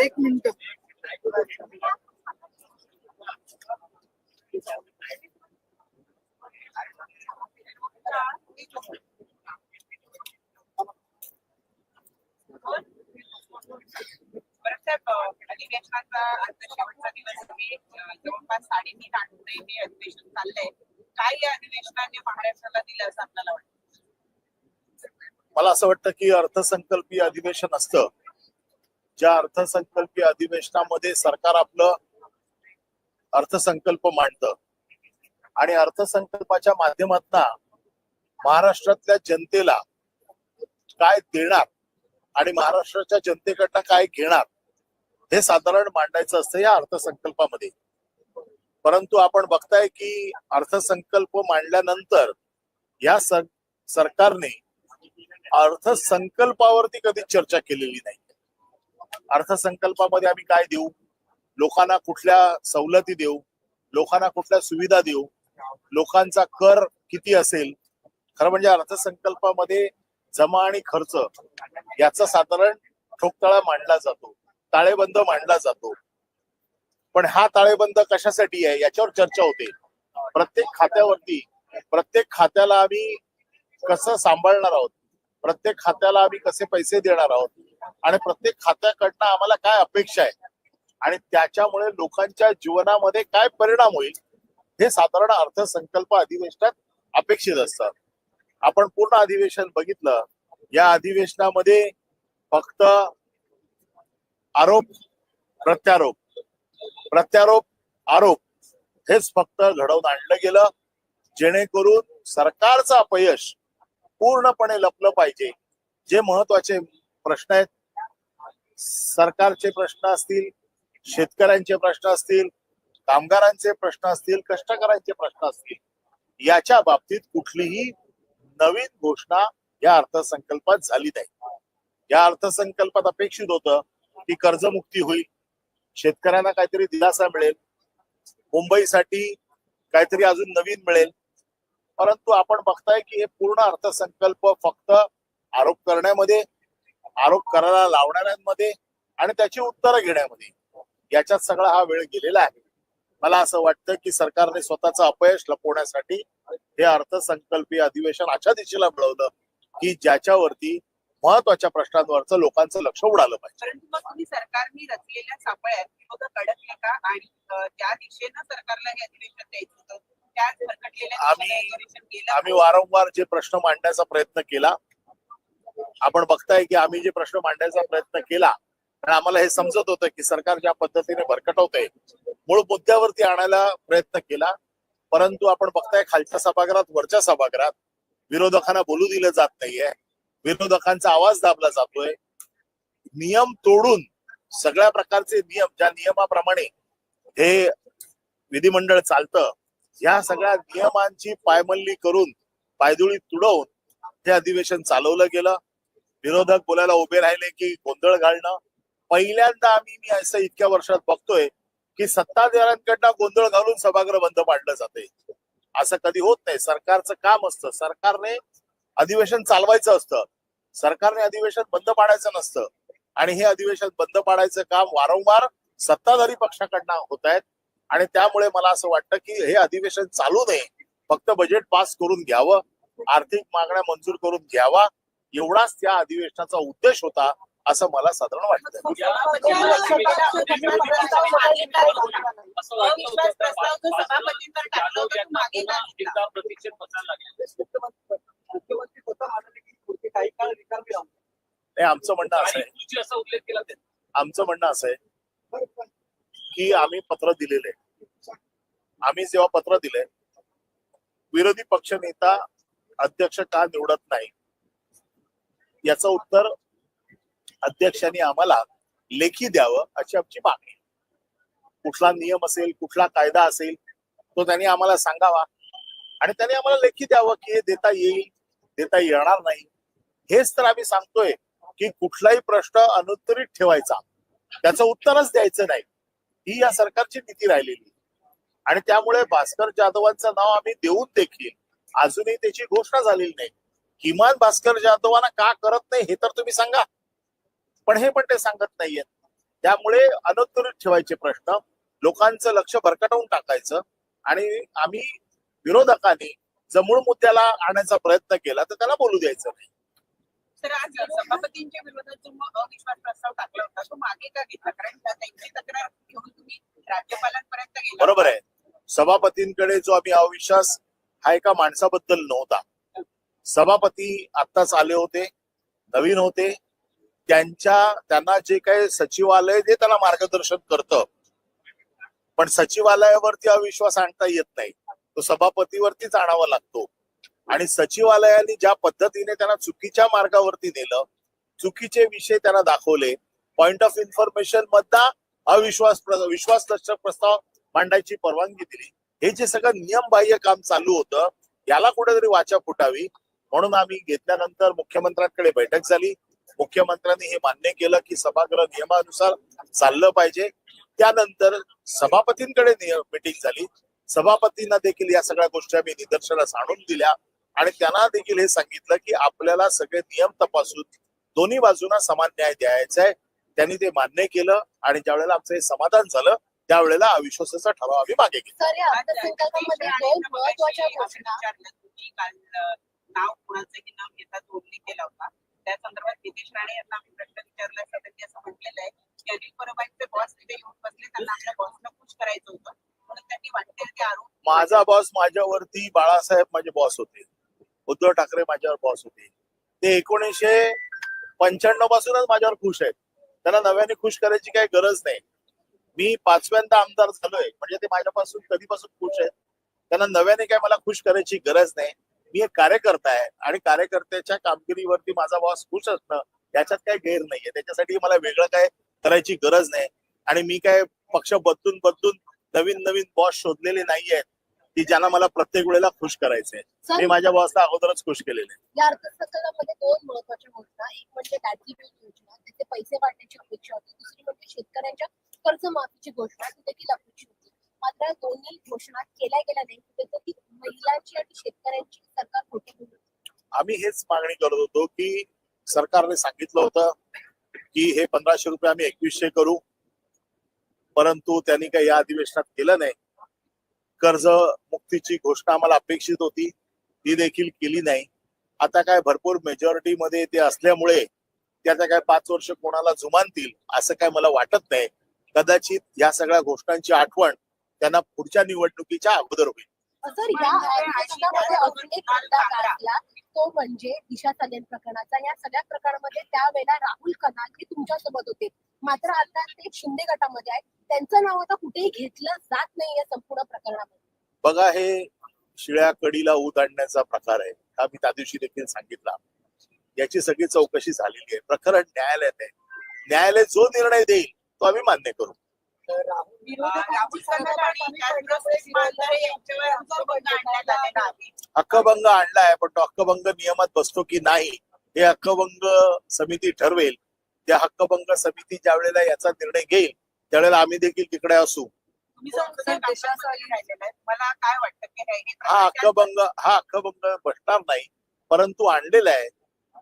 एक मिनिट। साहेब अधिवेशनाचा आज शेवटचा दिवस आहे. अं, जवळपास साडेतीन आठवडे हे अधिवेशन चाललंय. काय या अधिवेशनाने महाराष्ट्राला दिलं असं आपल्याला वाटतं. मला असं वाटतं की अर्थसंकल्पीय अधिवेशन असतं. ज्या अर्थसंकल्पीय अधिवेशनामध्ये सरकार आपलं अर्थसंकल्प मांडतं. आणि अर्थसंकल्पाच्या माध्यमातून महाराष्ट्रातल्या जनतेला काय देणार आणि महाराष्ट्राच्या जनतेकडनं काय घेणार हे साधारण मांडायचं असतं या अर्थसंकल्पामध्ये. परंतु आपण बघताय की अर्थसंकल्प मांडल्यानंतर या सरकारने अर्थसंकल्पावरती कधीच चर्चा केलेली नाही. अर्थसंकल्पामध्ये आम्ही काय देऊ? लोकांना कुठल्या सवलती देऊ? लोकांना कुठल्या सुविधा देऊ? लोकांचा कर किती असेल? खरं म्हणजे अर्थसंकल्पामध्ये जमा आणि खर्च याचा साधारण ठोकताळा मांडला जातो. ताळेबंद मांडला जातो. पण हा ताळेबंद कशासाठी आहे याच्यावर चर्चा होते. प्रत्येक खात्यावरती प्रत्येक खात्याला आम्ही कसं सांभाळणार आहोत? प्रत्येक खात्याला आम्ही कसे पैसे देणार आहोत? आणि प्रत्येक खात्याकडनं आम्हाला काय अपेक्षा आहे? आणि त्याच्यामुळे लोकांच्या जीवनामध्ये काय परिणाम होईल? हे साधारण अर्थसंकल्प अधिवेशनात अपेक्षित असतात. आपण पूर्ण अधिवेशन बघितलं. या अधिवेशनामध्ये फक्त आरोप प्रत्यारोप. प्रत्यारोप आरोप हेच फक्त घडवून आणलं गेलं. जेणेकरून सरकारचं अपयश पूर्णपणे लपलं पाहिजे. जे महत्त्वाचे प्रश्न आहेत सरकारचे प्रश्न असतील शेतकऱ्यांचे प्रश्न असतील कामगारांचे प्रश्न असतील कष्टकऱ्यांचे प्रश्न असतील याच्या बाबतीत कुठलीही नवीन घोषणा या अर्थसंकल्पात झाली नाही. या अर्थसंकल्पात अपेक्षित होतं की कर्जमुक्ती होईल. शेतकऱ्यांना काहीतरी दिलासा मिळेल. मुंबईसाठी काहीतरी अजून नवीन मिळेल. परंतु आपण बघताय की हे पूर्ण अर्थसंकल्प फक्त आरोप करण्यामध्ये आरोप करायला लावणाऱ्यांमध्ये आणि त्याची उत्तरं घेण्यामध्ये. याच्यात सगळा हा वेळ गेलेला आहे. मला असं वाटतं की सरकारने स्वतःचं अपयश लपवण्यासाठी हे अर्थसंकल्पीय अधिवेशन अशा दिशेला मिळवलं की ज्याच्यावरती महत्त्वाच्या प्रश्नांवरचं लोकांचं लक्ष उडालं पाहिजे. परंतु सरकारने रचलेल्या का? आणि अं, त्या दिशेनं सरकारला हे अधिवेशन द्यायचं होतं. त्याच भरकटलेल्या आम्ही- वारंवार जे प्रश्न मांडण्याचा प्रयत्न केला आपण बघताय की आम्ही जे प्रश्न मांडण्याचा प्रयत्न केला पण आम्हाला हे समजत होतं की सरकार ज्या पद्धतीने भरकटवतंय मूळ मुद्द्यावरती आणायला प्रयत्न केला परंतु आपण बघताय खालच्या सभागृहात वरच्या सभागृहात विरोधकांना बोलू दिलं जात नाहीये. विरोधकांचा आवाज दाबला जातोय. नियम तोडून सगळ्या प्रकारचे नियम ज्या नियमाप्रमाणे हे विधिमंडळ चालतं या सगळ्या नियमांची पायमल्ली करून पायदुळी तुडवून हे अधिवेशन चालवलं गेलं. विरोधक बोलायला उभे राहिले की गोंधळ घालणं. पहिल्यांदा आम्ही मी असं इतक्या वर्षात बघतोय की सत्ताधाऱ्यांकडनं गोंधळ घालून सभागृह बंद पाडलं जाते. असं कधी होत नाही. सरकारचं काम असतं. सरकारने अधिवेशन चालवायचं असतं. सरकारने अधिवेशन बंद पाडायचं नसतं. आणि हे अधिवेशन बंद पाडायचं काम वारंवार सत्ताधारी पक्षाकडनं होत आहेत. आणि त्यामुळे मला असं वाटतं की हे अधिवेशन चालू नये फक्त बजेट पास करून घ्यावं. आर्थिक मागण्या मंजूर करून घ्यावा. एवढाच त्या अधिवेशनाचा उद्देश होता असं मला साधारण वाटतं अविश्वास प्रस्ताव जो सभापतींवर टाकला होता तो मागे का घेतला? मुख्यमंत्री स्वतः म्हणाले की पुढचे काही काळ रिकामी राहू नाही आमचं म्हणणं असं आहे. असा उल्लेख केला आमचं म्हणणं असं आहे की आम्ही पत्र दिलेलं आम्ही जेव्हा पत्र दिलंय विरोधी पक्ष नेता अध्यक्ष का निवडत नाही? याचं उत्तर अध्यक्षांनी आम्हाला लेखी द्यावं अशी आमची मागणी. कुठला नियम असेल कुठला कायदा असेल तो त्यांनी आम्हाला सांगावा. आणि त्यांनी आम्हाला लेखी द्यावं की हे देता येईल देता येणार नाही. हेच तर आम्ही सांगतोय. की कुठलाही प्रश्न अनुत्तरित ठेवायचा. त्याचं उत्तरच द्यायचं नाही. ही या सरकारची नीती राहिलेली. आणि त्यामुळे भास्कर जाधवांचं नाव आम्ही देऊन देखील अजूनही त्याची घोषणा झालेली नाही. किमान भास्कर जाधवांना का करत नाही हे तर तुम्ही सांगा. पण हे पण ते सांगत नाहीयेत त्यामुळे अनुत्तरित ठेवायचे प्रश्न लोकांचं लक्ष भरकटवून टाकायचं आणि आम्ही विरोधकांनी जर मूळ मुद्द्याला आणण्याचा प्रयत्न केला तर त्याला बोलू द्यायचं नाही. तर आज सभापतींच्या विरोधात जो मग अविश्वास प्रस्ताव टाकला होता तो मागे का घेतला? कारण त्या- त्यांची तक्रार घेऊन तुम्ही राज्यपालांपर्यंत गेला. बरोबर आहे. सभापतींकडे जो आम्ही अविश्वास हा एका माणसाबद्दल नव्हता. सभापती आत्ताच आले होते नवीन होते. त्यांच्या त्यांना जे काही सचिवालय जे त्यांना मार्गदर्शन करतं. पण सचिवालयावरती अविश्वास आणता येत नाही. तो सभापतीवरतीच आणावा लागतो. आणि सचिवालयाने ज्या पद्धतीने त्यांना चुकीच्या मार्गावरती नेलं चुकीचे विषय त्यांना दाखवले पॉइंट ऑफ इन्फॉर्मेशन मधला अविश्वास विश्वास दर्शक प्रस्ताव मांडायची परवानगी दिली. हे जे सगळं नियमबाह्य काम चालू होतं याला कुठेतरी वाचा फुटावी. म्हणून आम्ही घेतल्यानंतर मुख्यमंत्र्यांकडे बैठक झाली. मुख्यमंत्र्यांनी हे मान्य केलं की सभागृह नियमानुसार चाललं पाहिजे. त्यानंतर सभापतींकडे मिटिंग झाली. सभापतींना देखील या सगळ्या गोष्टी आम्ही निदर्शनास आणून दिल्या. आणि त्यांना देखील हे सांगितलं की आपल्याला सगळे नियम तपासून दोन्ही बाजूंना समान न्याय द्यायचा आहे. त्यांनी ते मान्य केलं आणि ज्यावेळेला आमचं हे समाधान झालं त्यावेळेला अविश्वासाचा ठराव आम्ही मागे घेतला. त्या संदर्भात नितेश राणे यांना आम्ही प्रश्न विचारला असता त्यांनी असं म्हटलेलं आहे की अनिल परबाईंचे बॉस तिथे येऊन बसले त्यांना आपल्या बॉसला खुश करायचं होतं. म्हणून त्यांनी वाटते ते आरोप माझा बॉस माझ्यावरती बाळासाहेब माझे बॉस होते. उद्धव ठाकरे माझ्यावर बॉस होते. ते एकोणीसशे पंच्याण्णव पासूनच माझ्यावर खुश आहेत. त्यांना नव्याने खुश करायची काही गरज नाही. मी पाचव्यांदा आमदार झालोय म्हणजे ते माझ्यापासून कधीपासून खुश आहेत. त्यांना नव्याने काय मला खुश करायची गरज नाही. मी एक कार्यकर्ता आहे आणि कार्यकर्त्याच्या कामगिरीवरती माझा बॉस खुश असणं याच्यात काही गैर नाहीये. त्याच्यासाठी मला वेगळं काय करायची गरज नाही. आणि मी काय पक्ष बदलून बदलून नवीन नवीन बॉस शोधलेले नाहीयेत. की ज्यांना मला प्रत्येक वेळेला खुश करायचंय. मी माझ्या बॉसला अगोदरच खुश केलेले. या अर्थसंकल्पामध्ये दोन महत्त्वाच्या घोषणा एक म्हणजे लाडकी बहीण योजना त्याचे पैसे वाटण्याची अपेक्षा होती. दुसरी म्हणजे शेतकऱ्यांच्या कर्जमाफीची घोषणा ती देखील अपेक्षित होती. मात्र दोन्ही घोषणा केल्या गेल्या नाही कुठेतरी महिलांची आणि शेतकऱ्यांची सरकार खोटी आम्ही हेच मागणी करत होतो की सरकारने सांगितलं होतं की हे पंधराशे रुपये आम्ही एकवीसशे करू. परंतु त्यांनी काही या अधिवेशनात केलं नाही. कर्ज मुक्तीची घोषणा आम्हाला अपेक्षित होती ती देखील केली नाही. आता काय भरपूर मेजॉरिटी मध्ये ते असल्यामुळे त्याचा काय पाच वर्ष कोणाला जुमानतील असं काय मला वाटत नाही. कदाचित या सगळ्या घोषणांची आठवण त्यांना पुढच्या निवडणुकीच्या अगोदर होईल. सर या अजून एक मुद्दा गाजला तो म्हणजे दिशा सलेन प्रकरणाचा. या सगळ्या प्रकरणामध्ये त्यावेळेला राहुल कनाल हे तुमच्यासोबत होते. मात्र आता ते शिंदे गटामध्ये आहेत. त्यांचं नाव आता कुठेही घेतलं जात नाही या संपूर्ण प्रकरणामध्ये. बघा हे शिळ्या कडीला ऊत आणण्याचा प्रकार आहे. हा मी त्या दिवशी देखील सांगितला. याची सगळी चौकशी झालेली आहे. प्रकरण न्यायालयात आहे. न्यायालय जो निर्णय देईल तो आम्ही मान्य करू. हक्कभंग आणलाय पण तो हक्कभंग नियमात बसतो की नाही हे हक्कभंग समिती ठरवेल. त्या हक्कभंग समिती ज्या वेळेला याचा निर्णय घेईल त्यावेळेला आम्ही देखील तिकडे असू. तुम्ही संसदेत कामकाजामध्ये राहिलेला आहे. मला काय वाटतं की हे- हे हा हक्कभंग हा हक्कभंग बसणार नाही. परंतु आणलेला आहे.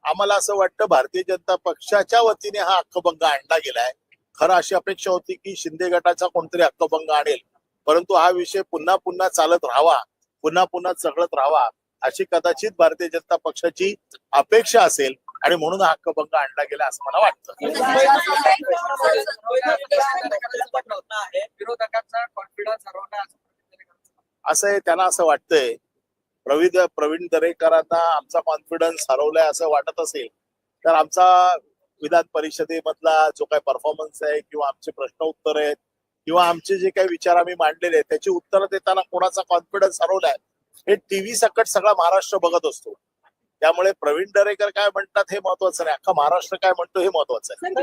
आम्हाला असं वाटतं भारतीय जनता पक्षाच्या वतीने हा हक्कभंग आणला गेलाय. खरं अशी अपेक्षा होती की शिंदे गटाचा कोणतरी हक्कभंग आणेल. परंतु हा विषय पुन्हा पुन्हा चालत राहावा. पुन्हा पुन्हा चढत राहावा. अशी कदाचित भारतीय जनता पक्षाची अपेक्षा असेल. आणि म्हणून हा हक्कभंग आणला गेला असं मला वाटतं. असं असं आहे त्यांना असं वाटतंय. प्रवीण प्रवीण दरेकरांना आमचा कॉन्फिडन्स हरवलाय असं वाटत असेल तर आमचा विधान परिषदेमधला जो काही परफॉर्मन्स आहे किंवा आमचे प्रश्न उत्तर आहेत किंवा आमचे जे काही विचार आम्ही मांडलेले आहेत त्याची उत्तरं देताना कोणाचा कॉन्फिडन्स हरवलाय हे टीव्ही सकट सगळा महाराष्ट्र बघत असतो. त्यामुळे प्रवीण दरेकर काय म्हणतात हे महत्वाचं नाही. अख्खा महाराष्ट्र काय म्हणतो हे महत्वाचं आहे.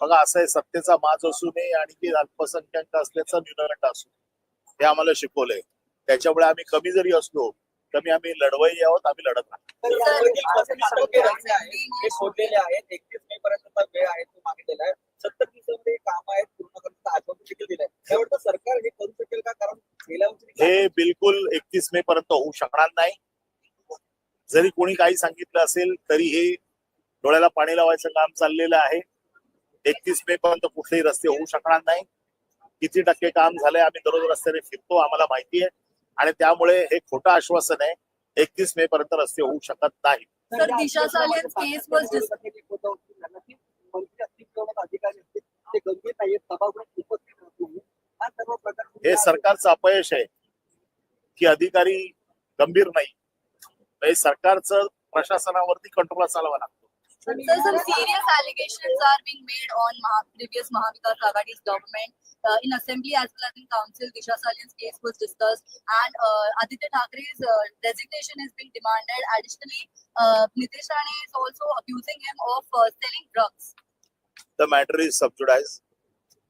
बघा असं आहे सत्तेचा माज असू नये आणि ती अल्पसंख्याक असल्याचा न्यूनगंड असू हे आम्हाला शिकवलंय. त्याच्यामुळे आम्ही कमी जरी असलो कमी आम्ही लढवाई आहोत आम्ही लढत हे बिलकुल एकतीस मे पर्यंत होऊ शकणार नाही. जरी कोणी काही सांगितलं असेल तरी हे डोळ्याला पाणी लावायचं काम चाललेलं आहे. एकतीस मे पर्यंत कुठलेही रस्ते होऊ शकणार नाही. किती टक्के काम झालंय आम्ही दररोज रस्त्याने फिरतो आम्हाला माहिती आहे. आणि त्यामुळे हे खोटं आश्वासन आहे एकतीस मे पर्यंत रस्ते होऊ शकत नाही हा हे सरकारचं अपयश आहे की अधिकारी गंभीर नाही हे सरकारचं प्रशासनावरती कंट्रोल चालवा लागतो. Sir, some serious allegations are being made on Maha- previous Mahavikas Aghadi's government. Uh, in assembly as well as in council, Disha Salian's case was discussed and uh, Aditya Thackeray's uh, resignation is being demanded. Additionally, uh, Nitish Rane is also accusing him of uh, selling drugs. the matter is subjudized.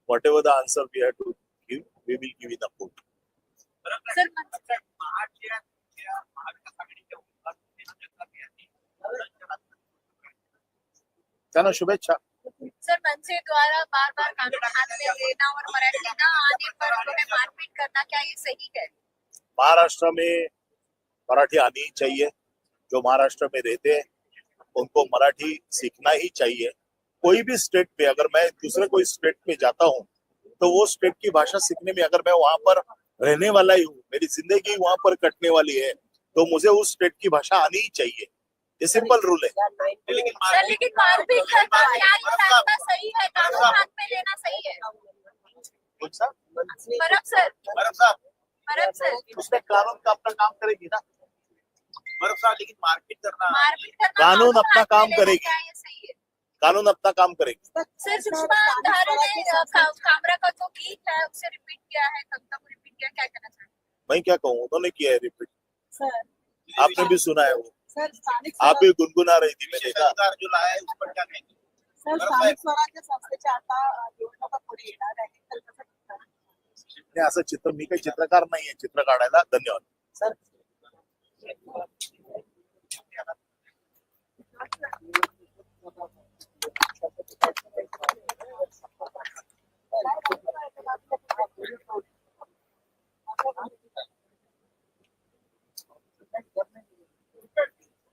Whatever the answer we have to give, we will give in the court. Sir, त्यांना शुभेच्छा। Sir मनसे द्वारा बार बार कानून हाथ में लेना और मराठी न आने पर उन्हें मारपीट करना क्या ये सही है? महाराष्ट्र में मराठी आनी चाहिए। जो महाराष्ट्र में रहते हैं उनको मराठी सीखना ही चाहिए। कोई भी स्टेट पे अगर मैं दूसरे कोई स्टेट पे जाता हूँ तो वो स्टेट की भाषा सीखने में अगर मैं वहाँ पर रहने वाला ही हूँ मेरी ज़िंदगी वहाँ पर कटने वाली है तो मुझे उस स्टेट की भाषा आनी ही चाहिए। ये सिंपल रूल है। सर लेकिन मारपीट करना सही है कानून हाथ में लेना सही है? परब सर। बर्फ़ साहब, परब सर। उसने कानून का अपना काम करेगी ना। बर्फ़ साहब लेकिन मारपीट करना मारपीट करना कानून अपना काम करेगी। क्या ये सही है। कानून अपना काम करेगी। सर सुषमा कामरा का जो गीत है उसे रिपीट किया है कविता को रिपीट किया क्या कहना चाहते मैं क्या कहूँ? उन्होंने किया है रिपीट सर। आपने भी सुना है वो। आप भी गुनगुना रही थी मैंने कहा सर स्थानिक स्वराज्य संस्थेच्या आता निवडणुका पुढे येणार आहे असं चित्र मी काही चित्रकार नाहीये चित्र काढायला धन्यवाद सर